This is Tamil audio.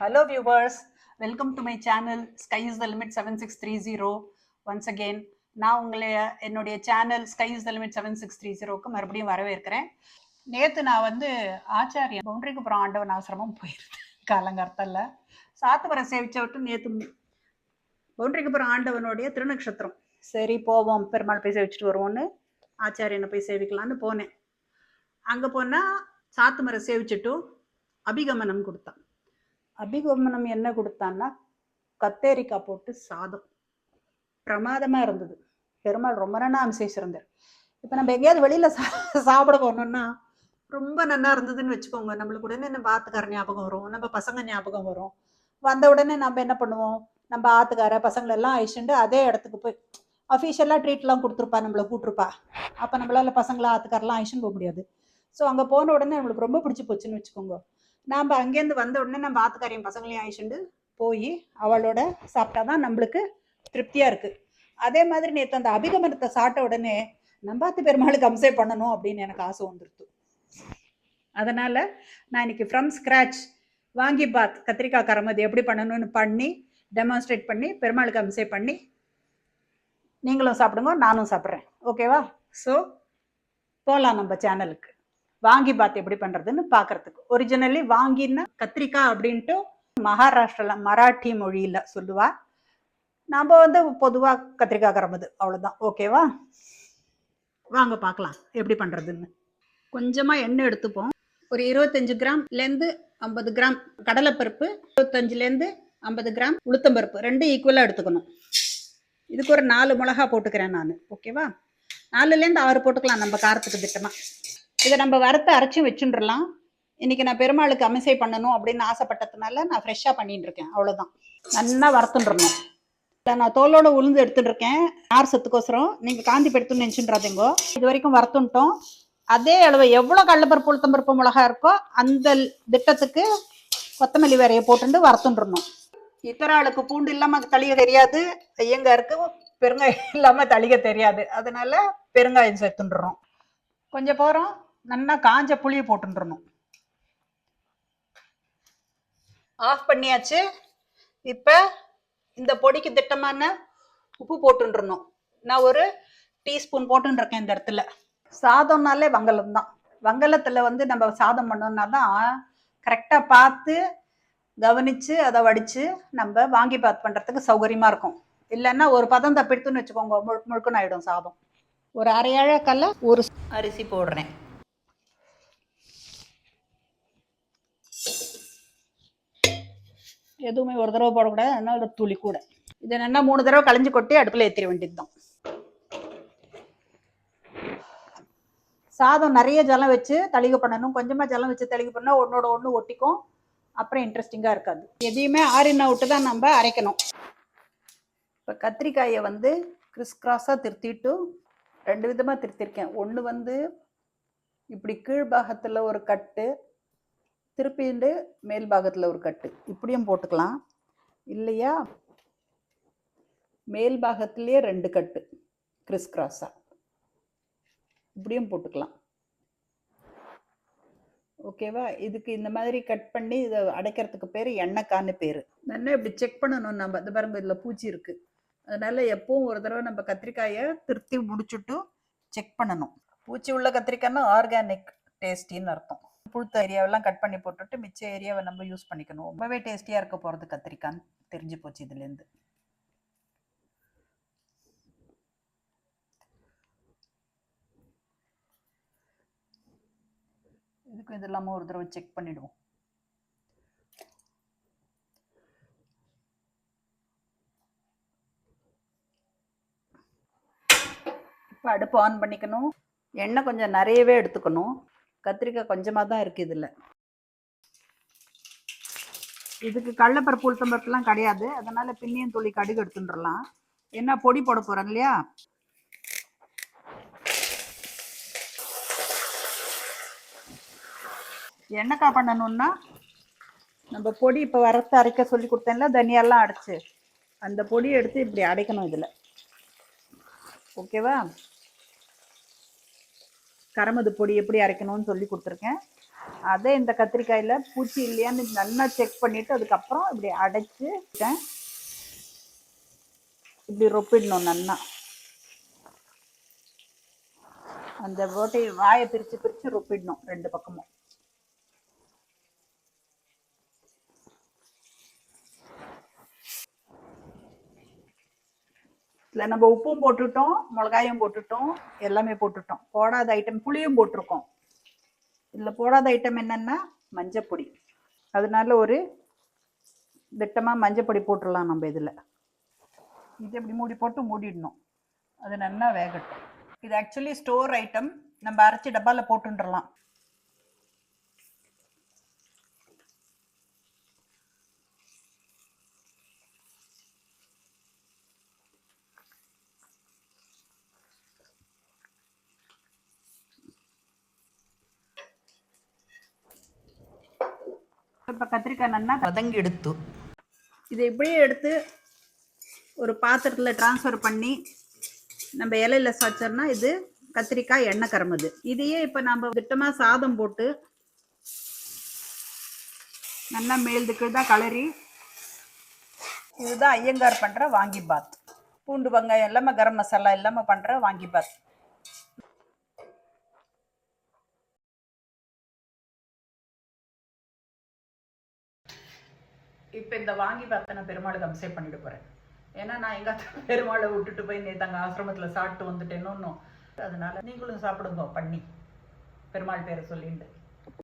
Hello, viewers. Welcome to my channel. Sky is the Limit 7630. Once again, நான் உங்களை என்னுடைய channel sky is the limit seven six three ஜீரோக்கு மறுபடியும் வரவேற்கிறேன். நேற்று நான் வந்து ஆச்சாரிய பவுண்டரிக்குப்புறம் ஆண்டவன் ஆசிரமம் போயிருந்தேன் காலங்கார்த்தல்ல சாத்துவரை சேவிச்ச விட்டு நேற்று பவுண்டரிக்குப்புறம் ஆண்டவனுடைய திருநக்ஷத்திரம். சரி போவோம். பெருமாள் போய் சேவிச்சுட்டு வருவோன்னு ஆச்சாரியனை போய் சேவிக்கலான்னு போனேன். அங்கே போனால் சாத்துமரை சேவிச்சுட்டு அபிகமனம் கொடுத்தான். அபிகமனம் என்ன கொடுத்தான்னா கத்தேரிக்காய் போட்டு சாதம். பிரமாதமாக இருந்தது. பெருமாள் ரொம்ப நன்னா அனுசரிச்சிருந்தார் இப்போ நம்ம எங்கேயாவது வெளியில் சா சாப்பிட போனோம்னா ரொம்ப நல்லா இருந்ததுன்னு வச்சுக்கோங்க. நம்மளுக்கு உடனே நம்ம ஆத்துக்கார ஞாபகம் வரும். நம்ம பசங்க ஞாபகம் வரும். வந்த உடனே நம்ம என்ன பண்ணுவோம்? நம்ம ஆத்துக்கார பசங்களெல்லாம் அழிச்சுட்டு அதே இடத்துக்கு போய் அஃபீஷியலாக ட்ரீட்லாம் கொடுத்துருப்பா நம்மளை கூட்டிருப்பா. அப்போ நம்மளால பசங்களை ஆத்துக்காரெல்லாம் அழிச்சுன்னு போக முடியாது. ஸோ அங்கே போன உடனே நம்மளுக்கு ரொம்ப பிடிச்சி போச்சுன்னு வச்சுக்கோங்க. நாம் அங்கேருந்து வந்த உடனே நம்ம ஆத்துக்காரியம் பசங்களையும் அழிச்சுண்டு போய் அவளோட சாப்பிட்டா தான் நம்மளுக்கு திருப்தியாக இருக்குது அதே மாதிரி நேற்று அந்த அபிகமனத்தை சாப்பிட்ட உடனே நம்பாத்து பெருமாளுக்கு அம்சே பண்ணணும் அப்படின்னு எனக்கு ஆசை வந்துருத்து அதனால் நான் இன்னைக்கு ஃப்ரம் ஸ்க்ராச் வாங்கி பாத் கத்திரிக்காய் கரமது எப்படி பண்ணணும்னு பண்ணி டெமான்ஸ்ட்ரேட் பண்ணி பெருமாளுக்கு அம்சே பண்ணி நீங்களும் சாப்பிடுங்க நானும் சாப்பிட்றேன். ஓகேவா ஸோ போகலாம் நம்ம சேனலுக்கு வாங்கி பாத் எப்படி பண்றதுன்னு பாக்குறதுக்கு. ஒரிஜினலி வாங்கின்னா கத்திரிக்காய் அப்படின்ட்டு மகாராஷ்டிரால மராட்டி மொழியில சொல்லுவா. நம்ம வந்து பொதுவா கத்திரிக்காய் கரம்புது. அவ்வளவுதான். ஓகேவா வாங்க பார்க்கலாம் எப்படி பண்றதுன்னு. கொஞ்சமா எண்ணெய் எடுத்துப்போம். ஒரு இருபத்தஞ்சு கிராம்லேருந்து ஐம்பது கிராம் கடலைப்பருப்பு இருபத்தஞ்சுலேருந்து ஐம்பது கிராம் உளுத்தம்பருப்பு. ரெண்டும் ஈக்குவலாக எடுத்துக்கணும். இதுக்கு ஒரு நாலு மிளகா போட்டுக்கிறேன் நான். ஓகேவா நாலுலேருந்து ஆறு போட்டுக்கலாம். நம்ம காரத்துக்கு திட்டமாக இதை நம்ம வறுத்து அரைச்சி வச்சுட்டுலாம் இன்னைக்கு நான் பெருமாளுக்கு அமிசை பண்ணணும் அப்படின்னு ஆசைப்பட்டதுனால நான் ஃப்ரெஷ்ஷாக பண்ணிட்டு இருக்கேன் அவ்வளோதான் நல்லா வறுத்துட்டுறணும் இல்லை நான் தோலோட உளுந்து எடுத்துட்டு இருக்கேன் ஆறு சத்துக்கோசரம். நீங்கள் காந்தி பெடுத்துன்னு நினச்சின்றாதீங்கோ. இது வரைக்கும் வறுத்துட்டோம் அதே அளவு எவ்வளோ கடலப்பருப்பு உளுத்தம்பருப்பு மிளகா இருக்கோ அந்த திட்டத்துக்கு கொத்தமல்லி வேறையை போட்டுட்டு வறுத்துட்டுறணும் இத்தர ஆளுக்கு பூண்டு இல்லாமல் தளிய தெரியாது. ஐயங்காருக்கு பெருங்காயம் இல்லாமல் தளிக தெரியாது. அதனால பெருங்காயம் சேர்த்துட்டுறோம் கொஞ்சம் போகிறோம் நல்லா காஞ்ச புளியை போட்டுன்றணும். ஆஃப் பண்ணியாச்சு. இப்போ இந்த பொடிக்கு திட்டமான உப்பு போட்டுன்றணும். நான் ஒரு டீஸ்பூன் போட்டுருக்கேன் இந்த இடத்துல. சாதம்னாலே வங்கலம் தான். வங்கலத்தில் வந்து நம்ம சாதம் பண்ணோம்னா தான் கரெக்டாக பார்த்து கவனித்து அதை வடித்து நம்ம வாங்கி பார்த்து பண்ணுறதுக்கு சௌகரியமாக இருக்கும். இல்லைன்னா ஒரு பதம் தப்பிடுத்துன்னு வச்சுக்கோங்க முழு முழுக்கன்னு ஆகிடும் சாதம். ஒரு அரை அழக்கல்ல ஒரு அரிசி போடுறேன். எதுவுமே ஒரு தடவை போடக்கூடாது அதனால ஒரு துளி கூட. இதை என்ன மூணு தடவை களைஞ்சு கொட்டி அடுப்பில் ஏற்றிட வேண்டியது தான் சாதம் நிறைய ஜலம் வச்சு தளிக பண்ணணும். கொஞ்சமாக ஜலம் வச்சு தளிக பண்ணால் ஒன்னோட ஒன்று ஒட்டிக்கும். அப்புறம் இன்ட்ரெஸ்டிங்காக இருக்காது. எதையுமே ஆறின விட்டு தான் நம்ம அரைக்கணும். இப்போ கத்திரிக்காயை வந்து கிறிஸ் கிராஸாக திருத்திட்டு ரெண்டு விதமாக திருத்திருக்கேன். ஒன்று வந்து இப்படி கீழ்பாகத்தில் ஒரு கட்டு திருப்பிண்டு மேல் பாகத்தில் ஒரு கட்டு. இப்படியும் போட்டுக்கலாம். இல்லையா? மேல் பாகத்துலேயே ரெண்டு கட்டு. கிறிஸ் கிராஸாக இப்படியும் போட்டுக்கலாம். ஓகேவா இதுக்கு இந்த மாதிரி கட் பண்ணி இதை அடைக்கிறதுக்கு பேர் எண்ணெய்க்கான்னு பேர். நல்லா இப்படி செக் பண்ணணும். நம்ம இந்த பாருங்க இதில் பூச்சி இருக்குது அதனால் எப்பவும் ஒரு தடவை நம்ம கத்திரிக்காயை திருத்தி முடிச்சுட்டு செக் பண்ணணும். பூச்சி உள்ள கத்திரிக்காய்னா ஆர்கானிக் டேஸ்டின்னு அர்த்தம். புழுத்த ஏரியாவெல்லாம் கட் பண்ணி போட்டுட்டு மிச்ச ஏரியாவை நம்ம யூஸ் பண்ணிக்கணும். ரொம்பவே டேஸ்டியாக இருக்க போகிறது கத்திரிக்கான்னு தெரிஞ்சு போச்சு இதுலேருந்து. இதுக்கும் இது இல்லாமல் ஒரு தடவை செக் பண்ணிடுவோம். இப்போ அடுப்பு ஆன் பண்ணிக்கணும். எண்ணெய் கொஞ்சம் நிறையவே எடுத்துக்கணும். கத்திரிக்காய் கொஞ்சமாக தான் இருக்குது இதில். இதுக்கு கடலப்பருப்பு உளுத்தம்பருப்புலாம் கிடையாது. அதனால் பின்னியும் துளி கடுகு எடுத்துட்டுலாம் என்ன பொடி போட போகிறேன் இல்லையா? என்னக்கா பண்ணணும்னா நம்ம பொடி இப்போ வரத்து அரைக்க சொல்லி கொடுத்தேன்ல தனியாலாம் அடைச்சு அந்த பொடியை எடுத்து இப்படி அடைக்கணும் இதில். ஓகேவா? கரமது பொடி எப்படி அரைக்கணும்னு சொல்லி கொடுத்துருக்கேன். அதை இந்த கத்திரிக்காயில் பூச்சி இல்லையான்னு நல்லா செக் பண்ணிவிட்டு அதுக்கப்புறம் இப்படி அடைச்சி இப்படி ரொப்பிடணும் நல்லா அந்த ஓட்டை வாயை பிரித்து பிரித்து ரொப்பிடணும் ரெண்டு பக்கமும். இதில் நம்ம உப்பும் போட்டுட்டோம் மிளகாயும் போட்டுட்டோம் எல்லாமே போட்டுட்டோம். போடாத ஐட்டம் புளியும் போட்டிருக்கோம். இதில் போடாத ஐட்டம் என்னென்னா மஞ்சப்பொடி. அதனால ஒரு திட்டமாக மஞ்சப்பொடி போட்டுடலாம் நம்ம இதில். இது இப்படி மூடி போட்டு மூடிடணும். அது நல்லா வேகட்டும். இது ஆக்சுவலி ஸ்டோர் ஐட்டம் நம்ம அரைச்சி டப்பாவில் போட்டுன்றலாம் இப்போ கத்திரிக்காய் நல்லா வதங்கி எடுத்து. இதை இப்படியே எடுத்து ஒரு பாத்திரத்தில் ட்ரான்ஸ்ஃபர் பண்ணி நம்ம இலையில சாச்சோம்னா இது கத்திரிக்காய் எண்ணெய் கரமுது இதையே இப்போ நம்ம திட்டமாக சாதம் போட்டு நல்லா மேல்துக்கு தான் கலரி இதுதான் ஐயங்கார் பண்ணுற வாங்கி பாத். பூண்டு வெங்காயம் இல்லாமல் கரம் மசாலா இல்லாமல் பண்ணுற வாங்கி பாத். இப்போ இந்த வாங்கி பார்த்த நான் பெருமாளுக்கு அபிஷேகம் பண்ணிட்டு போகிறேன் ஏன்னா நான் எங்க அத்தை பெருமாளை விட்டுட்டு போய் நேற்று அங்கே ஆசிரமத்தில் சாப்பிட்டு வந்துட்டேன்னு அதனால நீங்களும் சாப்பிடுங்க பண்ணி. பெருமாள் பேரை சொல்லிட்டு